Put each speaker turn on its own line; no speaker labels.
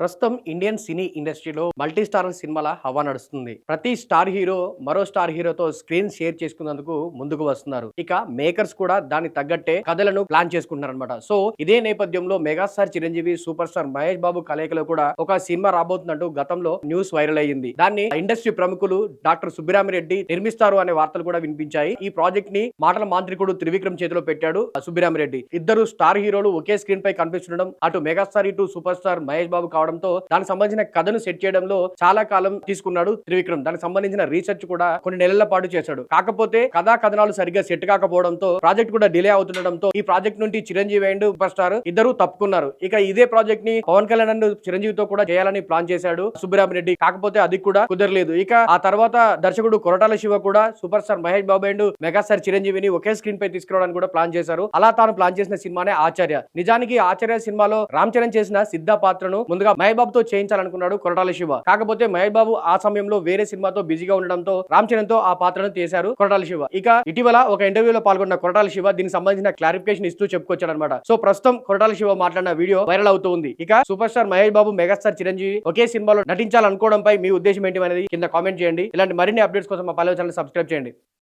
ప్రస్తుతం Indian cine ఇండస్ట్రీలో multi star సినిమాల హవా నడుస్తుంది. ప్రతి స్టార్ హీరో మరో స్టార్ హీరోతో స్క్రీన్ షేర్ చేసుకున్నందుకు ముందుకు వస్తున్నారు. ఇక మేకర్స్ కూడా దానికి తగ్గట్టే కథలను ప్లాన్ చేసుకుంటున్నారు అనమాట సో ఇదే నేపథ్యంలో megastar Chiranjeevi super star Mahesh Babu కలయికలో కూడా ఒక సినిమా రాబోతుందంటూ గతంలో న్యూస్ వైరల్ అయ్యింది. దాన్ని ఇండస్ట్రీ ప్రముఖులు డాక్టర్ సుబ్బిరామిరెడ్డి నిర్మిస్తారు అనే వార్తలు కూడా వినిపించాయి. ఈ ప్రాజెక్ట్ని మాటల మాంత్రికుడు త్రివిక్రమ్ చేతిలో పెట్టాడు సుబ్బిరామిరెడ్డి ఇద్దరు స్టార్ హీరోలు ఒకే స్క్రీన్ పై కనిపిస్తుండడం అటు మెగాస్టార్ ఇటు సూపర్ స్టార్ మహేష్ బాబు కావడం రావడంతో దానికి సంబంధించిన కథను సెట్ చేయడంలో చాలా కాలం తీసుకున్నాడు త్రివిక్రమ్. దానికి సంబంధించిన రీసెర్చ్ కూడా కొన్ని నెలల పాటు చేశాడు. కాకపోతే కథా కథనాలు సరిగ్గా సెట్ కాకపోవడంతో ప్రాజెక్ట్ కూడా డిలే అవుతుండడంతో ఈ ప్రాజెక్ట్ నుండి చిరంజీవి అండ్ సూపర్ స్టార్ ఇద్దరు తప్పుకున్నారు. ఇక ఇదే ప్రాజెక్ట్ని పవన్ కళ్యాణ్ అండ్ చిరంజీవితో కూడా చేయాలని ప్లాన్ చేశాడు సుబ్బరామిరెడ్డి కాకపోతే అది కూడా కుదరలేదు. ఇక ఆ తర్వాత దర్శకుడు కొరటాల శివ కూడా super star Mahesh Babu and megastar చిరంజీవిని ఒకే స్క్రీన్ పై తీసుకురావడానికి కూడా ప్లాన్ చేశారు. అలా తాను ప్లాన్ చేసిన సినిమానే ఆచార్య. నిజానికి ఆచార్య సినిమాలో రామ్ చరణ్ చేసిన సిద్ధ పాత్రను ముందుగా మహేష్ బాబుతో చేయించాలనుకున్నాడు కొరటాల శివ. కాకపోతే మహేష్ బాబు ఆ సమయంలో వేరే సినిమాతో బిజీగా ఉండడంతో రామ్ చరణ్తో ఆ పాత్రను తీశారు కొరటాల శివ. ఇక ఇటీవల ఒక ఇంటర్వ్యూలో పాల్గొన్న కొరటాల శివ దీనికి సంబంధించిన క్లారిఫికేషన్ ఇస్తూ చెప్పుకొచ్చాడు అనమాట సో ప్రస్తుతం కొరటాల శివ మాట్లాడిన వీడియో వైరల్ అవుతూ ఉంది. ఇక super star Mahesh Babu megastar Chiranjeevi ఒకే సినిమాలో నటించాలనుకోవడంపై మీ ఉద్దేశం ఏంటి అనేది కింద కామెంట్ చేయండి. ఇలాంటి మరిన్ని అప్డేట్స్ కోసం మా పల్లె ఛానల్ సబ్స్క్రైబ్ చేయండి.